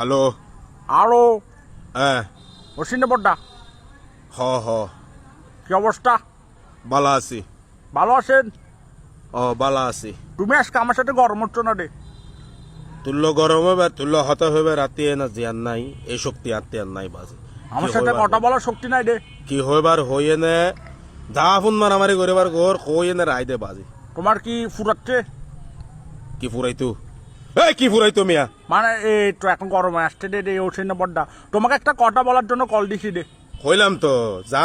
Hello. আরও? হ্যাঁ। অশ্বিনী বড্ডা হ হ। কি অবস্থা? বালা আছি। ভালো আছেন? ও বালা আছি। তুমি আজকে আমার সাথে গরম হচ্ছ না রে? তুল্য গরম হবে তুল্য হত হবে রাতে না জিয়ান নাই এই শক্তি আত্মে আর নাই বাজে। আমার সাথে কথা বলার শক্তি নাই রে। কি হইবার হইয়ে নে? যা ফোন মারামারি করিবার গোর হইয়ে নে রাই দে বাজে। তোমার কি ফুরাচ্ছে? কি ফুরাইতু? এই কি ফুরাইতু মিয়া? মানে এই তো এখন গরমে আসছে রে রে অশ্বিনী বড্ডা। তোমাকে একটা কথা বলার জন্য কল দিছি রে হইলাম তো যা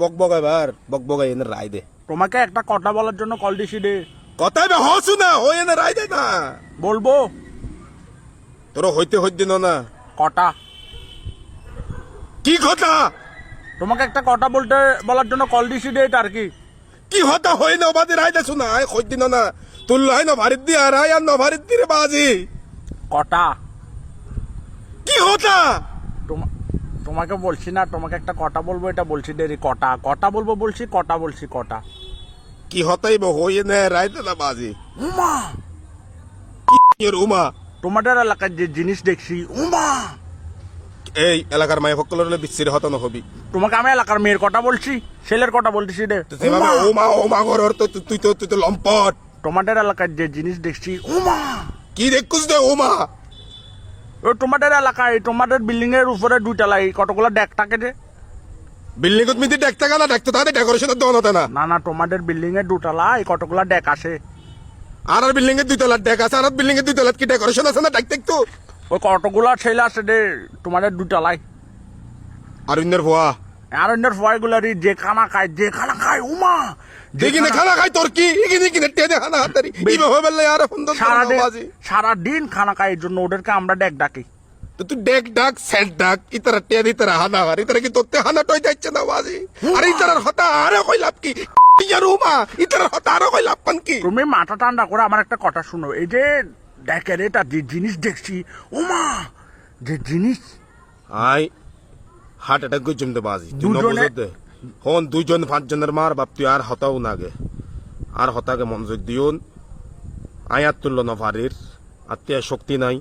বক বগাইবার বক বগাই এনে রাই দে। তোমাকে একটা কথা বলার জন্য কল দিছি রে কথাই বে হসু না হইয়ে নে রাই দে না। বলব? তোর হইতে হইতে না কটা কি কথা? তোমাকে একটা কথা বলতে বলার জন্য কল দিছি রে এটা আর কি। কি হতা হই না বাদে রাই দে শুনা আয় হইতে না। তুল্য হয় না ভারিত দি আর আয় আর না ভারিত দি রে বাজি। কটা? কি হতা? তোমা- তোমাকে বলছি না তোমাকে একটা কটা বলব এটা বলছি রে রে, কটা? কটা বলব বলছি কটা বলছি কটা? কি হতাই বে হইয়ে নে রাই দে না বাজি। উমা! কি রুমা তোমাদের এলাকার যে জিনিস দেখছি উমা! এই এলাকার মায়ে সকলের হলে বিচ্ছিরি হত নহবি তোমাকে আমি এলাকার মেয়ের কথা বলছি ছেলের কথা বলতেছি রে। তো সেভাবে ওমা ওমা ঘর তো তুই- তো তুই তো লম্পট। তোমাদের এলাকার যে জিনিস দেখছি উমা! কি দেখুস দে ওমা ও তোমাদের এলাকায় তোমাদের বিল্ডিং এর উপরে দুইটা লাই কতগুলো ডেক থাকে যে? বিল্ডিং কত মিদি দেখতে গেল দেখতে তাহলে ডেকোরেশনের দন হতে না। না না তোমাদের বিল্ডিং এর দুটালাই কতগুলো ডেক আছে? আর আর বিল্ডিং এর দুই তলার ডেক আছে আর বিল্ডিং এর দুই তলার কি ডেকোরেশন আছে না দেখতে একটু ওই কতগুলো ছেলে আছে রে? তোমাদের দুটালাই ভুয়া। ফয়গুলারি যে খানা খায় যে খানা খায় উমা! খানা- খাই তোর কি? এখানে কিনে টেনে খানা হাতারি। বললে আর সুন্দর সারা দিন খানা খায় এর জন্য ওদেরকে আমরা ডেক ডাকি। তো তুই ডেক ডাক সেট ডাক ইতারা টেনে ইতারা হানা আর ইতারা কি তোতে হানা টই যাচ্ছে না বাজি আর ইতারার হতা আরে কই লাভ কি? ইয়ার উমা! ইতারার হতা আরে কই লাভ কি? তুমি মাথা ঠান্ডা করে আমার একটা কথা শুনো। এই যে ডেকের এটা যে জিনিস দেখছি ওমা যে জিনিস। আই হার্ট অ্যাটাক করে জমতে বাজি। তুই হন দুইজন পাঁচজনের মার বাপ তুই আর হতাও নাগে আর হতাকে মনোযোগ দিও আয়াত তুল্য নভারির। আত্মীয় শক্তি নাই।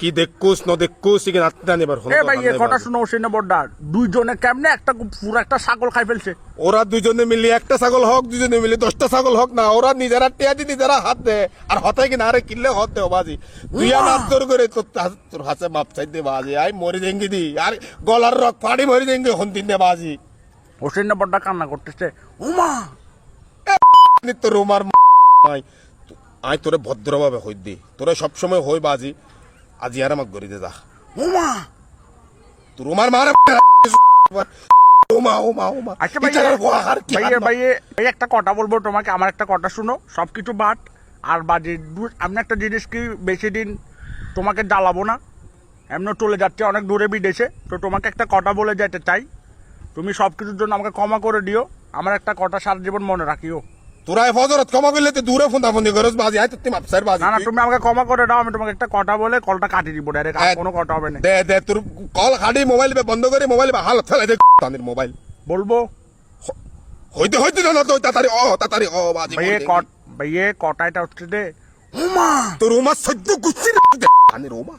কি দেখকুস ন দেখকুস ইকে আত্মীয় নেবার এ ভাই এ কথা শুনো সেনে বড্ডা দুইজনে কেমনে একটা পুরো একটা ছাগল খাই ফেলছে। ওরা দুজনে মিলি একটা ছাগল হোক দুজনে মিলি দশটা ছাগল হোক না ওরা নিজেরা টিয়া দি নিজেরা হাত দে আর হতাই কিনা আরে কিনলে হত দে বাজি তুই হাত জোর করে তোর তোর হাতে মাপ চাই দে বাজি আই মরি দেঙ্গি দি আর গলার রক ফাড়ি মরি দেঙ্গি হন দিন দে বাজি ও সেনে বড্ডা কান্না করতেছে। উমা! নি তোর রুমার নাই আই তোরে ভদ্রভাবে হই দি তোরে সবসময় হই বাজি আজি আর আমাক গড়ি দে যা। উমা। তোর রুমার মারে ওমা ওমা ওমা আচ্ছা ভাই ইটার গোয়া ভাই হাত ভাই ভাই একটা কথা বলব তোমাকে আমার একটা কথা শুনো সবকিছু বাদ আর বাজে আমি একটা জিনিস কি বেশি দিন তোমাকে জ্বালাবো না? এমনি চলে যাচ্ছে অনেক দূরে বিদেশে তো তোমাকে একটা কথা বলে যেতে চাই। তুমি সব কিছুর জন্য আমাকে ক্ষমা করে দিও আমার একটা কথা সারা জীবন মনে রাখিও। তোরা ফজরত ক্ষমা করলে তো দূরে ফোন ফোন করস বাজি আই তুই মাপসার বাজি। না না তুমি আমাকে ক্ষমা করে দাও আমি তোমাকে একটা কথা বলে কলটা কাটি দিব ডাইরেক্ট হ্যাঁ। কোনো কথা হবে না। দে দে তোর কল কাটি মোবাইল বে বন্ধ করে মোবাইল বে হালত ফেলে দে তানির মোবাইল। বলব? হইতে হইতে না তো তাড়াতাড়ি ও তাড়াতাড়ি ও বাজি ভাইয়ে কট ভাইয়ে কটাইটা হচ্ছে দে উমা! তোর ওমা সহ্য গুচ্ছি তানির ওমা